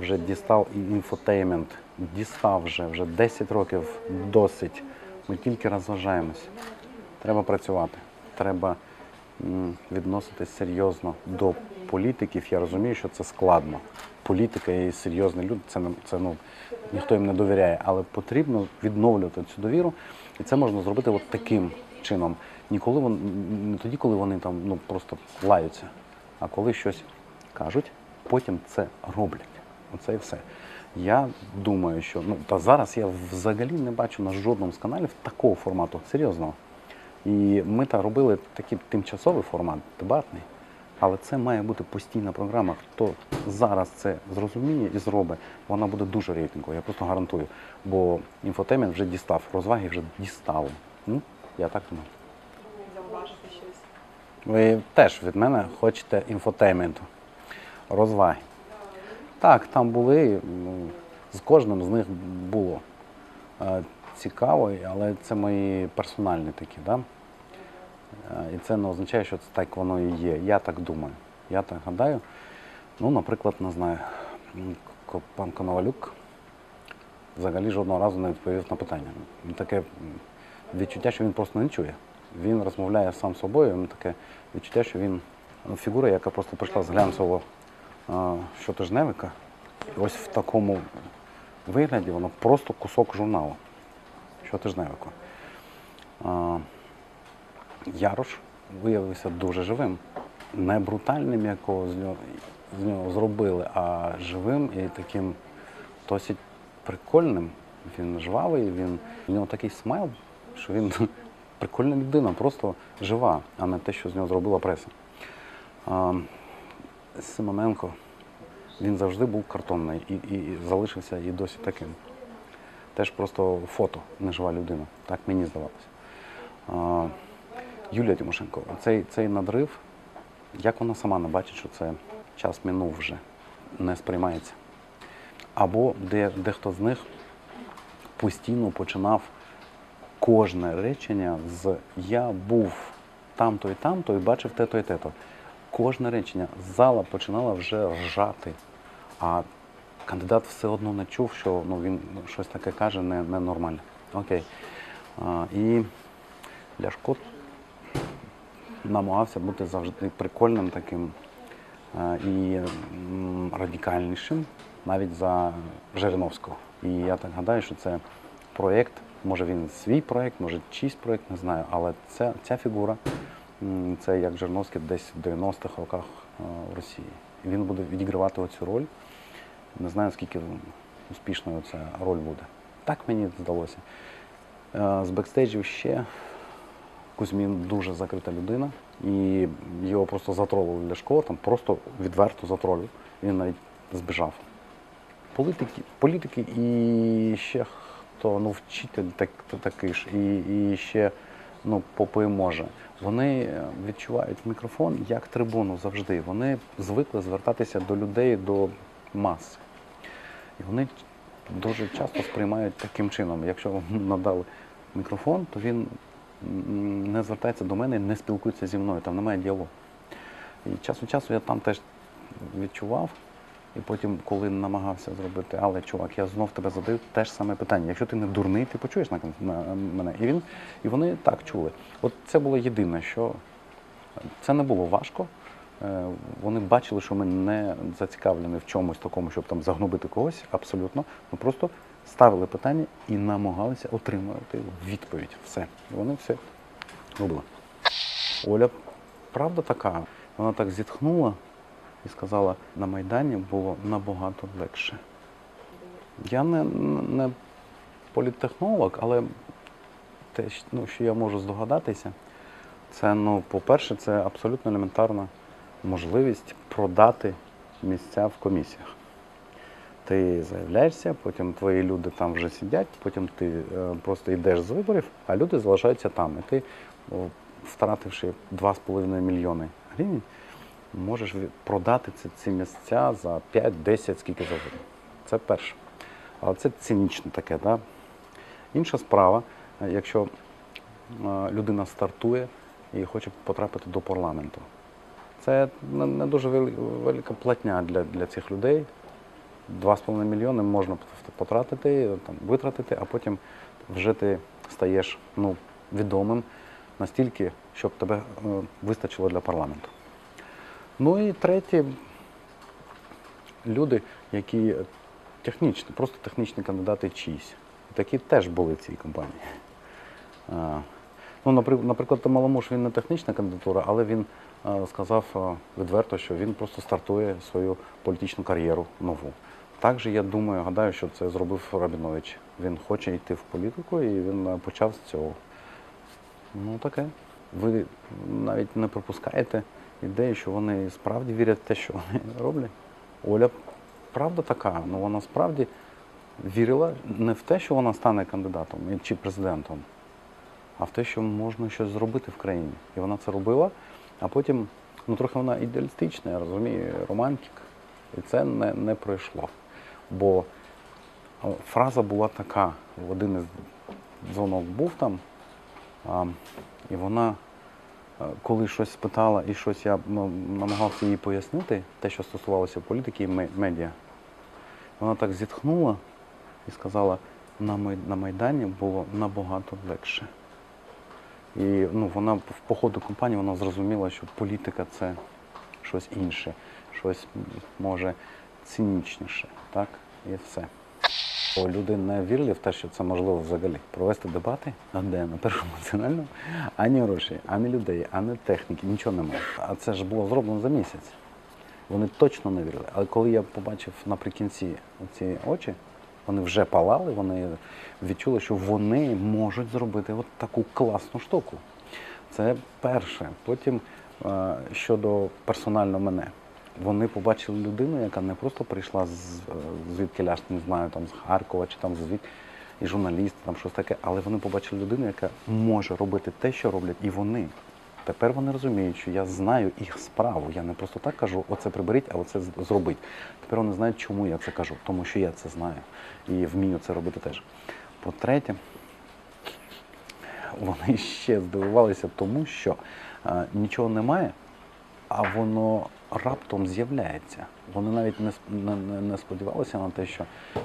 вже дістав і інфотеймент, дістав вже, вже 10 років досить. Ми тільки розважаємось. Треба працювати. Треба відноситись серйозно до політиків. Я розумію, що це складно. Політика і серйозні люди, це, це ну, ніхто їм не довіряє, але потрібно відновлювати цю довіру. І це можна зробити от таким чином. Ніколи вон, не тоді, коли вони там ну, просто лаються, а коли щось кажуть, потім це роблять. Оце і все. Я думаю, що ну та зараз я взагалі не бачу на жодному з каналів такого формату серйозного. І ми та робили такий тимчасовий формат, дебатний. Але це має бути постійна програма. Хто зараз це зрозуміє і зробить, вона буде дуже рейтинговою, я просто гарантую. Бо інфотемент вже дістав, розваги вже дістали. Ну, я так думаю. Ви теж від мене хочете інфотейменту, розваги. Так, там були, ну, з кожним з них було е, цікаво, але це мої персональні такі, да? Е, І це не означає, що це так воно і є. Я так думаю. Я так гадаю. Ну, наприклад, не знаю, пан Коновалюк взагалі жодного разу не відповів на питання. Таке відчуття, що він просто не чує. Він розмовляє сам з собою, таке відчуття, що він ну, фігура, яка просто прийшла з глянцевого щотижневика. І ось в такому вигляді воно просто кусок журналу щотижневику. А, Ярош виявився дуже живим. Не брутальним, якого з нього зробили, а живим і таким досить прикольним. Він жвавий, він, в нього такий смайл, що він прикольна людина, просто жива, а не те, що з нього зробила преса. Симоненко, він завжди був картонний і, і, і залишився і досі таким. Теж просто фото, не жива людина. Так мені здавалося. А, Юлія Тимошенко, цей, цей надрив, як вона сама не бачить, що це час минув вже, не сприймається. Або де, дехто з них постійно починав кожне речення з Я був там-то і там-то і бачив те-то і те-то. Кожне речення зала починала вже ржати, а кандидат все одно не чув, що ну, він щось таке каже не, ненормальне. Окей. А, і Ляшко намагався бути завжди прикольним таким е, і радикальнішим, навіть за Жириновського. І я так гадаю, що це проєкт, може він свій проєкт, може чийсь проєкт, не знаю, але ця, ця фігура це як Жириновський десь в 90-х роках е, в Росії. Він буде відігравати оцю роль. Не знаю, скільки успішною ця роль буде. Так мені здалося. Е, З бекстейджів ще Кузьмін дуже закрита людина, і його просто затролили Ляшко, там просто відверто затролив. Він навіть збіжав. Політики, політики і ще хто, ну, вчитель так, такий ж, і, і ще ну, попи може. Вони е, відчувають мікрофон як трибуну завжди. Вони звикли звертатися до людей, до мас. І вони дуже часто сприймають таким чином. Якщо вам надали мікрофон, то він не звертається до мене, не спілкується зі мною, там немає діалогу. І час від часу я там теж відчував. І потім, коли намагався зробити, але чувак, я знов тебе задаю те ж саме питання. Якщо ти не дурний, ти почуєш на, на мене. І він, і вони так чули. От це було єдине, що це не було важко. Е, Вони бачили, що ми не зацікавлені в чомусь такому, щоб там загнобити когось. Абсолютно. Ми просто ставили питання і намагалися отримати відповідь. Все. І вони все робили. Оля, правда така. Вона так зітхнула і сказала, на Майдані було набагато легше. Я не, не політтехнолог, але те, ну, що я можу здогадатися, це, ну, по-перше, це абсолютно елементарна можливість продати місця в комісіях. Ти заявляєшся, потім твої люди там вже сидять, потім ти е, просто йдеш з виборів, а люди залишаються там. І ти, втративши 2,5 мільйони гривень, можеш продати ці, ці місця за 5-10, скільки завгодно. Це перше. Але це цинічне таке. Да? Інша справа, е, якщо е, людина стартує і хоче потрапити до парламенту. Це не не дуже велика платня для, для цих людей. 2,5 мільйони можна потратити, там, витратити, а потім вже ти стаєш ну, відомим настільки, щоб тебе е, вистачило для парламенту. Ну і третє, люди, які технічні, просто технічні кандидати чиїсь. Такі теж були в цій компанії. Ну, наприклад, Маламуш він не технічна кандидатура, але він сказав відверто, що він просто стартує свою політичну кар'єру нову. Також я думаю, гадаю, що це зробив Рабінович. Він хоче йти в політику і він почав з цього. Ну таке. Ви навіть не пропускаєте ідею, що вони справді вірять в те, що вони роблять. Оля правда така, ну вона справді вірила не в те, що вона стане кандидатом чи президентом, а в те, що можна щось зробити в країні. І вона це робила, а потім, ну трохи вона ідеалістична, я розумію, романтик. І це не, не пройшло. Бо фраза була така, в один із дзвонок був там, а, і вона, коли щось спитала і щось я ну, намагався їй пояснити, те, що стосувалося політики і медіа, вона так зітхнула і сказала, на, Майдані було набагато легше. І ну, вона в по ходу кампанії вона зрозуміла, що політика це щось інше, щось може цинічніше, так? І все. Люди не вірили в те, що це можливо взагалі провести дебати, а де на першому національному, ані грошей, ані людей, ані техніки, нічого немає. А це ж було зроблено за місяць. Вони точно не вірили. Але коли я побачив наприкінці ці очі, вони вже палали, вони відчули, що вони можуть зробити от таку класну штуку. Це перше. Потім е, щодо персонально мене. Вони побачили людину, яка не просто прийшла з е, звідки ляж, не знаю, там з Харкова чи там звід і журналіст, там щось таке, але вони побачили людину, яка може робити те, що роблять, і вони. Тепер вони розуміють, що я знаю їх справу. Я не просто так кажу, оце приберіть, а оце з- зробить. Тепер вони знають, чому я це кажу, тому що я це знаю і вмію це робити теж. По-третє, вони ще здивувалися тому, що е, нічого немає, а воно раптом з'являється. Вони навіть не, не, не- сподівалися на те, що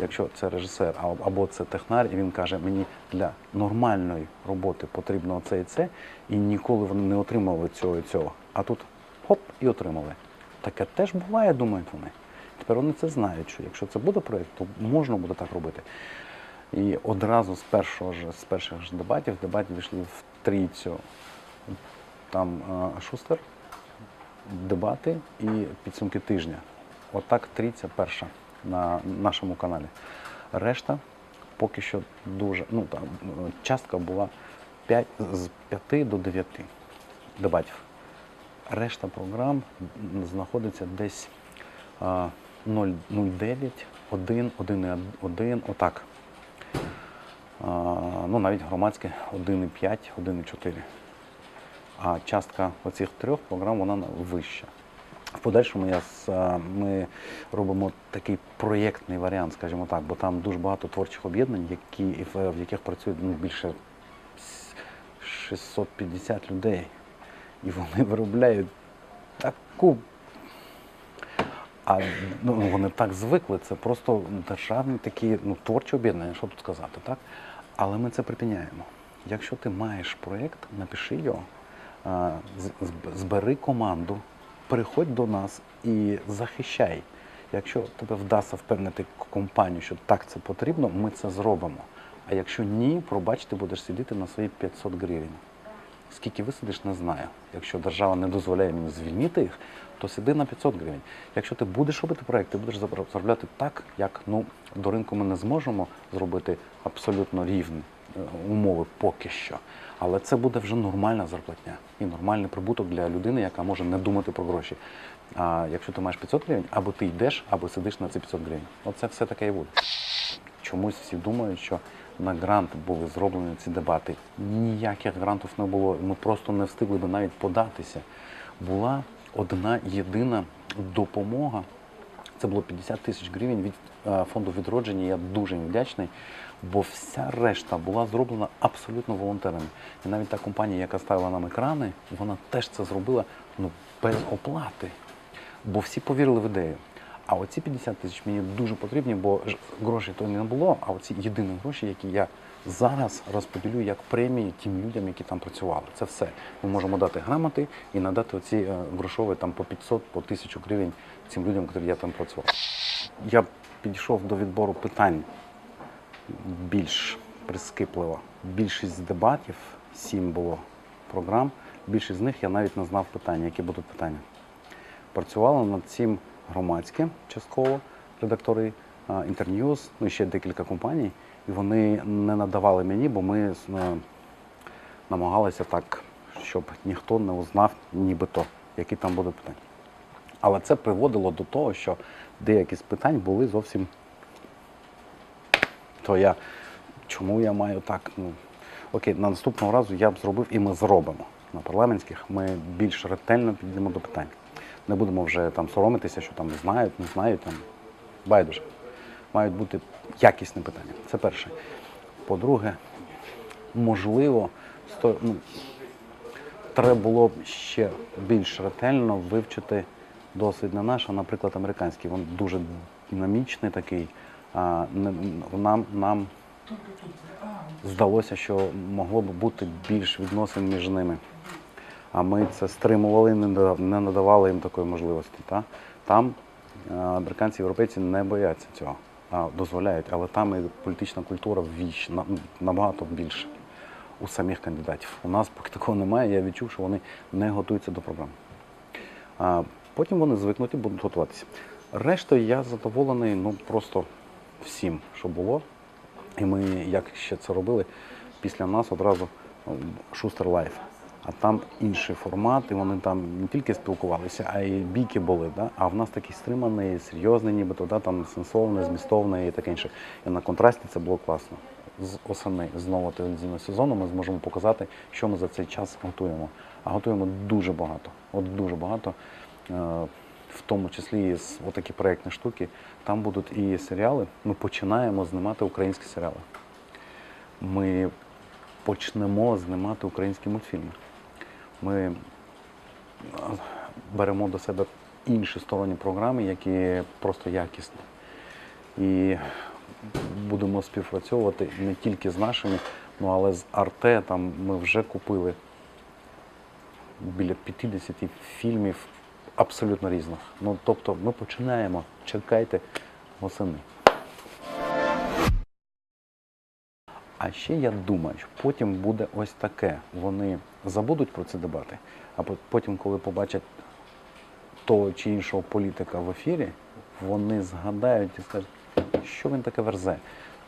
якщо це режисер або це технар, і він каже, мені для нормальної роботи потрібно це і це, і ніколи вони не отримали цього і цього. А тут хоп і отримали. Таке теж буває, думають вони. Тепер вони це знають, що якщо це буде проєкт, то можна буде так робити. І одразу з першого ж з перших ж дебатів дебати війшли в трійцю. Там е, Шустер, дебати і підсумки тижня. Отак трійця перша на нашому каналі. Решта поки що дуже. Ну там частка була 5, з 5 до 9 дебатів. Решта програм знаходиться десь а, 0,09, 1, 1,1, отак. Ну, навіть громадське 1,5, 1,4. А частка оцих трьох програм вона вища. В подальшому я, з, ми робимо такий проєктний варіант, скажімо так, бо там дуже багато творчих об'єднань, які, в, яких працює ну, більше 650 людей. І вони виробляють таку. А ну, вони так звикли, це просто державні такі ну, творчі об'єднання, що тут сказати, так? Але ми це припиняємо. Якщо ти маєш проєкт, напиши його, збери команду, приходь до нас і захищай. Якщо тебе вдасться впевнити компанію, що так це потрібно, ми це зробимо. А якщо ні, пробач, ти будеш сидіти на свої 500 гривень. Скільки висидиш, не знаю. Якщо держава не дозволяє мені звільнити їх, то сиди на 500 гривень. Якщо ти будеш робити проєкт, ти будеш заробляти так, як ну, до ринку ми не зможемо зробити абсолютно рівні е, умови поки що. Але це буде вже нормальна зарплатня і нормальний прибуток для людини, яка може не думати про гроші. А якщо ти маєш 500 гривень, або ти йдеш, або сидиш на ці 500 гривень. Оце все таке і буде. Чомусь всі думають, що на грант були зроблені ці дебати. Ніяких грантів не було. Ми просто не встигли би навіть податися. Була одна єдина допомога. Це було 50 тисяч гривень від е, фонду відродження. Я дуже їм вдячний, бо вся решта була зроблена абсолютно волонтерами. І навіть та компанія, яка ставила нам екрани, вона теж це зробила ну, без оплати. Бо всі повірили в ідею. А оці 50 тисяч мені дуже потрібні, бо грошей то не було, а оці єдині гроші, які я зараз розподілю як премії тим людям, які там працювали. Це все. Ми можемо дати грамоти і надати оці е, грошові там по 500, по 1000 гривень цим людям, які я там працював. Я підійшов до відбору питань більш прискіпливо. Більшість дебатів, сім було програм, більшість з них я навіть не знав питання, які будуть питання. Працювали над цим громадське частково, редактори Інтерньюз, ну і ще декілька компаній, і вони не надавали мені, бо ми е, намагалися так, щоб ніхто не узнав нібито, які там будуть питання. Але це приводило до того, що деякі з питань були зовсім то я чому я маю так? Ну окей, на наступного разу я б зробив і ми зробимо. На парламентських ми більш ретельно підійдемо до питань. Не будемо вже там соромитися, що там знають, не знають там. Байдуже. Мають бути якісні питання. Це перше. По-друге, можливо, сто, ну, треба було б ще більш ретельно вивчити досвід не наш, а, наприклад, американський. Він дуже динамічний такий. Нам, нам здалося, що могло б бути більш відносин між ними. А ми це стримували, не надавали їм такої можливості. Та? Там е, американці, європейці не бояться цього, а дозволяють, але там і політична культура віч набагато більше у самих кандидатів. У нас поки такого немає, я відчув, що вони не готуються до програм. А потім вони звикнуть і будуть готуватися. Рештою я задоволений ну, просто всім, що було. І ми, як ще це робили, після нас одразу Шустер Лайф. А там інший формат, і вони там не тільки спілкувалися, а й бійки були. Да? А в нас такий стриманий, серйозний, нібито, да? там сенсовний, змістовний і таке інше. І на контрасті це було класно. З осени з нового телевізійного сезону ми зможемо показати, що ми за цей час готуємо. А готуємо дуже багато. От дуже багато. В тому числі і з отакі проєктні штуки. Там будуть і серіали. Ми починаємо знімати українські серіали. Ми почнемо знімати українські мультфільми. Ми е, беремо до себе інші сторонні програми, які просто якісні. І будемо співпрацьовувати не тільки з нашими, ну але з Арте. Там ми вже купили біля 50 фільмів абсолютно різних. Ну тобто ми починаємо. Чекайте восени. А ще я думаю, що потім буде ось таке. Вони забудуть про ці дебати, а по- потім, коли побачать того чи іншого політика в ефірі, вони згадають і скажуть, що він таке верзе.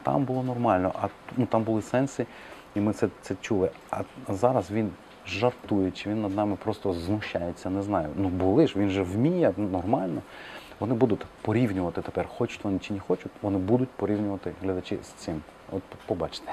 Там було нормально, а ну, там були сенси, і ми це, це чули. А зараз він жартує, чи він над нами просто знущається, не знаю. Ну були ж, він же вміє ну, нормально. Вони будуть порівнювати тепер, хочуть вони чи не хочуть, вони будуть порівнювати глядачі з цим. От побачите.